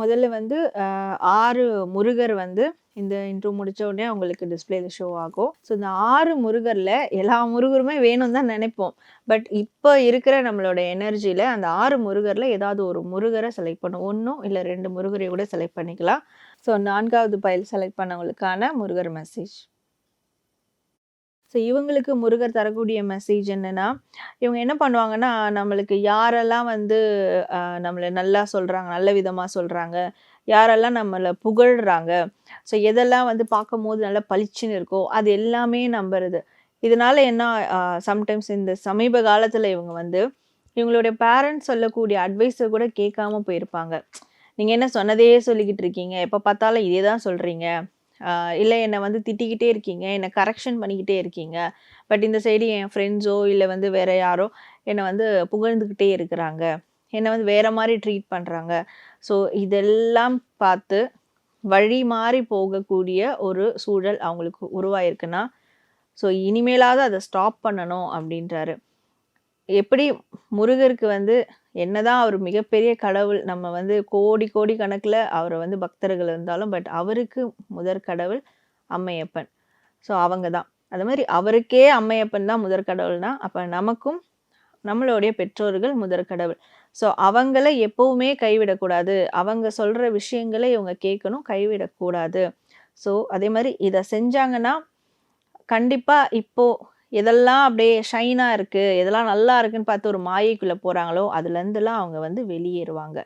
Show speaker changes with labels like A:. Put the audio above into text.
A: முதல்ல வந்து ஆறு முருகர் வந்து இந்த இன்ட்ரோ முடிச்ச உடனே அவங்களுக்கு டிஸ்பிளேல ஷோ ஆகும். ஸோ இந்த ஆறு முருகரில் எல்லா முருகருமே வேணும்னு தான் நினைப்போம் பட் இப்போ இருக்கிற நம்மளோட எனர்ஜியில் அந்த ஆறு முருகரில் ஏதாவது ஒரு முருகரை செலக்ட் பண்ணும். ஒன்றும் இல்லை ரெண்டு முருகரை கூட செலக்ட் பண்ணிக்கலாம். ஸோ நான்காவது பயில் செலக்ட் பண்ணவங்களுக்கான முருகர் மெசேஜ். ஸோ இவங்களுக்கு முருகர் தரக்கூடிய மெசேஜ் என்னென்னா இவங்க என்ன பண்ணுவாங்கன்னா, நம்மளுக்கு யாரெல்லாம் வந்து நம்மளை நல்லா சொல்கிறாங்க நல்ல விதமாக சொல்கிறாங்க யாரெல்லாம் நம்மளை புகழ்கிறாங்க ஸோ எதெல்லாம் வந்து பார்க்கும்போது நல்லா பளிச்சுன்னு இருக்கோ, அது எல்லாமே நம்புறது. இதனால என்ன சம்டைம்ஸ் இந்த சமீப காலத்தில் இவங்க வந்து, இவங்களுடைய பேரண்ட்ஸ் சொல்லக்கூடிய அட்வைஸை கூட கேட்காம போயிருப்பாங்க. நீங்கள் என்ன சொன்னதையே சொல்லிக்கிட்டு இருக்கீங்க, எப்போ பார்த்தாலும் இதே தான் சொல்கிறீங்க இல்லை என்னை வந்து திட்டிக்கிட்டே இருக்கீங்க, என்னை கரெக்ஷன் பண்ணிக்கிட்டே இருக்கீங்க. பட் இந்த சைடு என் ஃப்ரெண்ட்ஸோ, இல்லை வந்து வேற யாரோ என்னை வந்து புகழ்ந்துக்கிட்டே இருக்கிறாங்க. என்னை வந்து வேற மாதிரி ட்ரீட் பண்ணுறாங்க ஸோ இதெல்லாம் பார்த்து வழி மாறி போகக்கூடிய ஒரு சூழல் அவங்களுக்கு உருவாயிருக்குன்னா, ஸோ இனிமேலாவது அதை ஸ்டாப் பண்ணணும் அப்படின்றாரு எப்படி முருகருக்கு வந்து என்னதான் அவர் மிகப்பெரிய கடவுள், நம்ம வந்து கோடி கோடி கணக்கில் அவரை வந்து பக்தர்கள் இருந்தாலும், பட் அவருக்கு முதற் கடவுள் அம்மையப்பன். ஸோ அவங்க தான். அது மாதிரி அவருக்கே அம்மையப்பன் தான் முதற் கடவுள்னா, அப்போ நமக்கும் நம்மளுடைய பெற்றோர்கள் முதற் கடவுள். ஸோ அவங்கள எப்பவுமே கைவிடக்கூடாது. அவங்க சொல்கிற விஷயங்களை இவங்க கேட்கணும், கைவிடக்கூடாது. ஸோ அதே மாதிரி இதை செஞ்சாங்கன்னா, கண்டிப்பாக இப்போ எதெல்லாம் அப்படியே ஷைனாக இருக்குது எதெல்லாம் நல்லா இருக்குன்னு பார்த்து ஒரு மாயைக்குள்ளே போகிறாங்களோ அதுலேருந்துலாம் அவங்க வந்து வெளியேறுவாங்க.